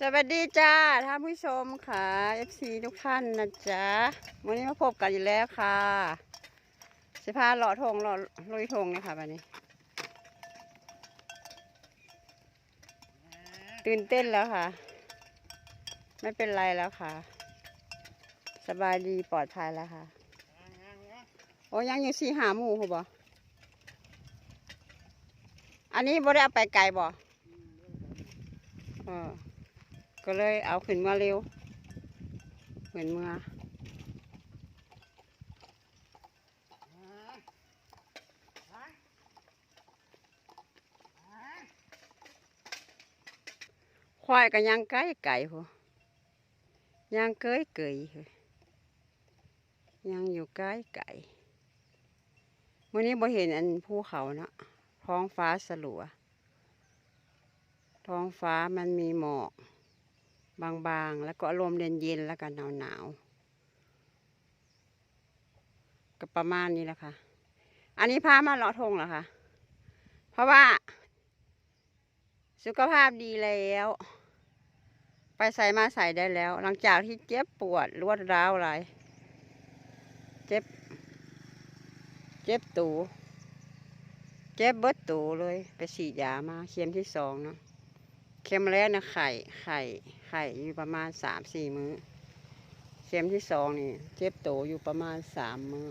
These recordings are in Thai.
สวัสดีจ้าท่านผู้ชมค่ะ FC ทุกท่านนะจ๊ะวันนี้มาพบกันอีกแล้วค่ะสิพาเลาะทงเลาะลุยทงเนี่ยค่ะวันนี้ ตื่นเต้นแล้วค่ะ ไม่เป็นไรแล้วค่ะ สบายดีปลอดภัยแล้วค่ะ โอ้ยังอยู่สี่หาหมูเขาบออันนี้บ่ได้เอาไปไกลบ่เออ ก็เลยเอาขึ้นมาเร็วขึ้นเมาควายก็ยังไก่ไก่หัวยังเกยเกยหัวยังอยู่ไก่ไก่มื่อนี้บ่เห็นอันภูเขาเนาะท้องฟ้าสลัว ท้องฟ้ามันมีหมอก บางๆ แล้วก็อารมณ์เย็นๆ แล้วก็หนาวๆ ก็ประมาณนี้แหละค่ะ อันนี้พามาเลาะทงเหรอคะ เพราะว่า สุขภาพดีแล้ว ไปใส่มาใส่ได้แล้ว หลังจากที่เจ็บปวดรวดร้าวอะไร เจ็บ เจ็บตู เจ็บเบิดตูเลย ไปฉีดยามาเข็มที่สองเนาะ เข็มแรกนะไข่ ไข่ ไข่อยู่ประมาณสามสี่มื้อเข็มที่สองนี่ เจ็บโตอยู่ประมาณสามมื้อ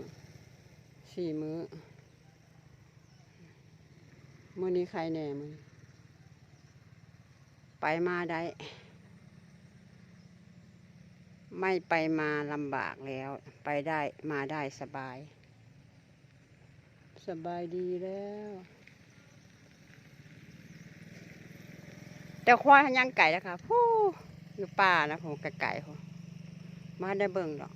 สี่มื้อ มื้อนี้ใครแน่มึงไปมาได้ ไม่ไปมาลำบากแล้ว ไปได้มาได้สบาย สบายดีแล้ว แต่ควายยังไก่แล้วค่ะผู้อยู่ป่านะผมไก่ผมมาได้เบิ่งดอก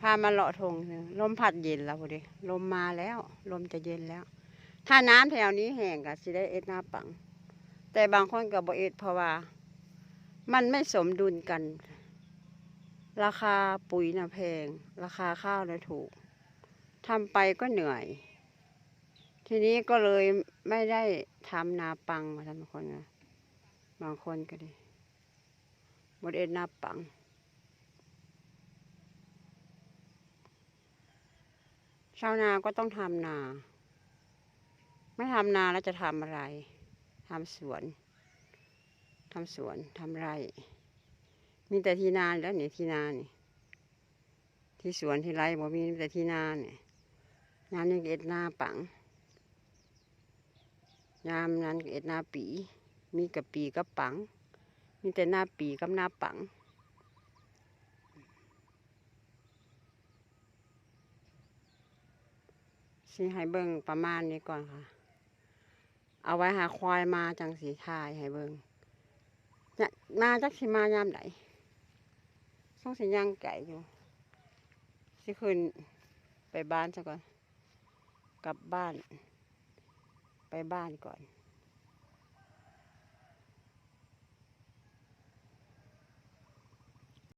พามาเลาะทงลมพัดเย็นแล้วพอดีลมมาแล้ว ลมจะเย็นแล้ว ถ้าน้ำแถวนี้แห้งก็สิได้เอ็ดหน้าปัง แต่บางคนก็บ่เอ็ดเพราะว่า มันไม่สมดุลกัน ราคาปุ๋ยน่ะแพง ราคาข้าวน่ะถูกทำไปก็เหนื่อย ทีนี้ก็เลยไม่ได้ทำนาปังมาทำบางคนนะบางคนก็ดีบดเอ็ดนาปัง ชาวนาก็ต้องทำนา ไม่ทำนาแล้วจะทำอะไรทำสวนทำสวนทำไร่ มีแต่ที่นาแล้วเนี่ยที่นานี่ที่สวนที่ไร่บ่มีมีแต่ที่นาเนี่ยงานยังเอ็ดนาปัง ยามนั้นเอ็ดหน้าปี มีกับปีกับปัง มีแต่หน้าปีกับหน้าปังสิให้เบิ่งประมาณนี้ก่อนค่ะ เอาไว้หาควายมาจังสีทายให้เบิ่งเนี่ยมาจักสิมายามไหนต้องสิย่างไก่อยู่สิขึ้นไปบ้านซะก่อน กลับบ้าน ไปบ้านก่อน